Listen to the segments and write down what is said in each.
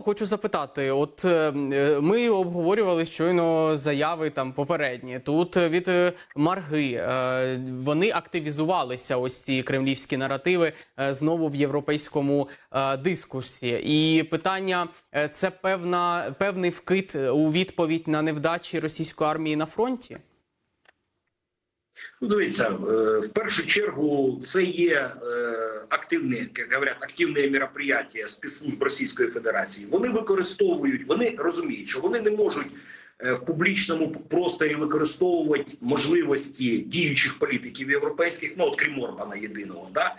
Хочу запитати, от е, е, ми обговорювали щойно заяви там попередні. Тут е, від Марги вони активізувалися. Ось ці кремлівські наративи знову в європейському дискурсі. І питання це певна певний вкид у відповідь на невдачі російської армії на фронті. Ну, дивіться, в першу чергу це є е, активні, як говорять, активне мероприятие спецслужб Російської Федерації. Вони використовують, вони розуміють, що вони не можуть е, в публічному просторі використовувати можливості діючих політиків європейських, ну от Орбана єдиного, да,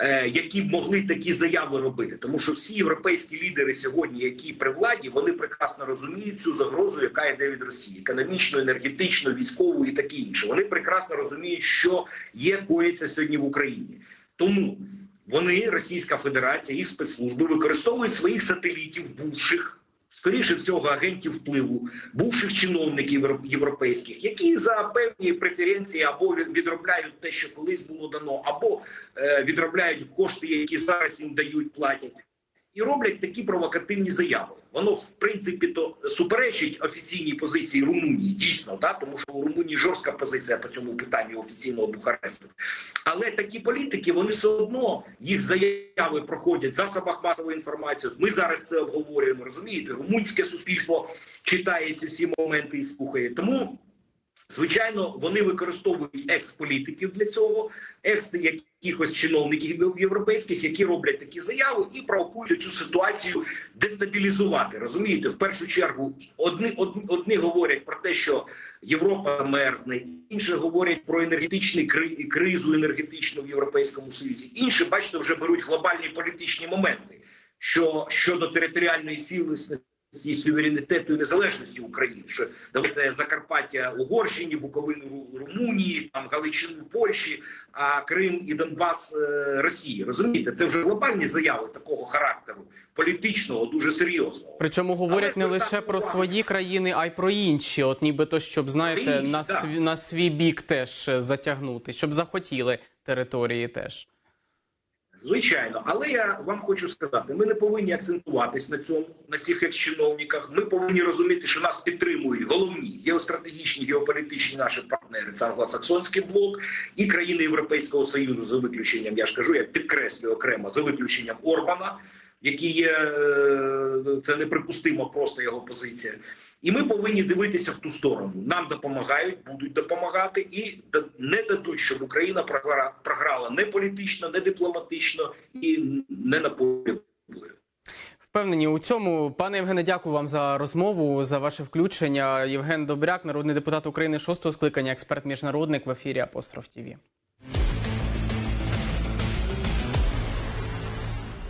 е, які б могли такі заяви робити. Тому що всі європейські лідери сьогодні, які при владі, вони прекрасно розуміють цю загрозу, яка йде від Росії, економічно, енергетично, військову і таке інше. Вони прекрасно розуміють, що є коїться сьогодні в Україні. Тому вони, Російська Федерація, їх спецслужби використовують своїх сателітів, бувших, скоріше всього, агентів впливу, бувших чиновників європейських, які за певні преференції або від- відробляють те, що колись було дано, або е, відробляють кошти, які зараз їм дають, платять. І роблять такі провокативні заяви. Воно в принципі то суперечить офіційній позиції Румунії, дійсно, да? тому що у Румунії жорстка позиція по цьому питанню офіційного Бухаресту. Але такі політики вони все одно їх заяви проходять в засобах масової інформації. Ми зараз це обговорюємо. Розумієте, румунське суспільство читає ці всі моменти і слухає. Тому звичайно вони використовують екс-політиків для цього, екс якихось чиновників європейських, які роблять такі заяви і провокують цю ситуацію дестабілізувати. Розумієте, в першу чергу одні, одні, одні говорять про те, що Європа замерзне, інші говорять про енергетичний кри- кризу енергетичну в Європейському Союзі. Інші, бачите, вже беруть глобальні політичні моменти, що щодо територіальної цілісності і суверенітету і незалежності України, що давайте Закарпаття Угорщині, Буковину Румунії, там Галичину Польщі, а Крим і Донбас е, Росії. Розумієте, це вже глобальні заяви такого характеру, політичного, дуже серйозного. Причому говорять не лише про свої країни, а й про інші. От нібито, щоб знаєте, інші, на да. свій на свій бік теж затягнути, щоб захотіли території теж. Звичайно, але я вам хочу сказати: ми не повинні акцентуватись на цьому, на цих екс-чиновниках. Ми повинні розуміти, що нас підтримують головні геостратегічні геополітичні наші партнери. Це англосаксонський блок і країни Європейського союзу за виключенням. Я ж кажу, я підкреслюю окремо за виключенням Орбана, який є е, це неприпустимо просто його позиція. І ми повинні дивитися в ту сторону. Нам допомагають, будуть допомагати, і не дадуть, щоб Україна програ- програла не політично, не дипломатично і не на полі. Впевнені у цьому, пане Євгене, дякую вам за розмову, за ваше включення. Євген Добряк, народний депутат України шостого скликання, експерт міжнародник в ефірі Апостроф ТІВІ.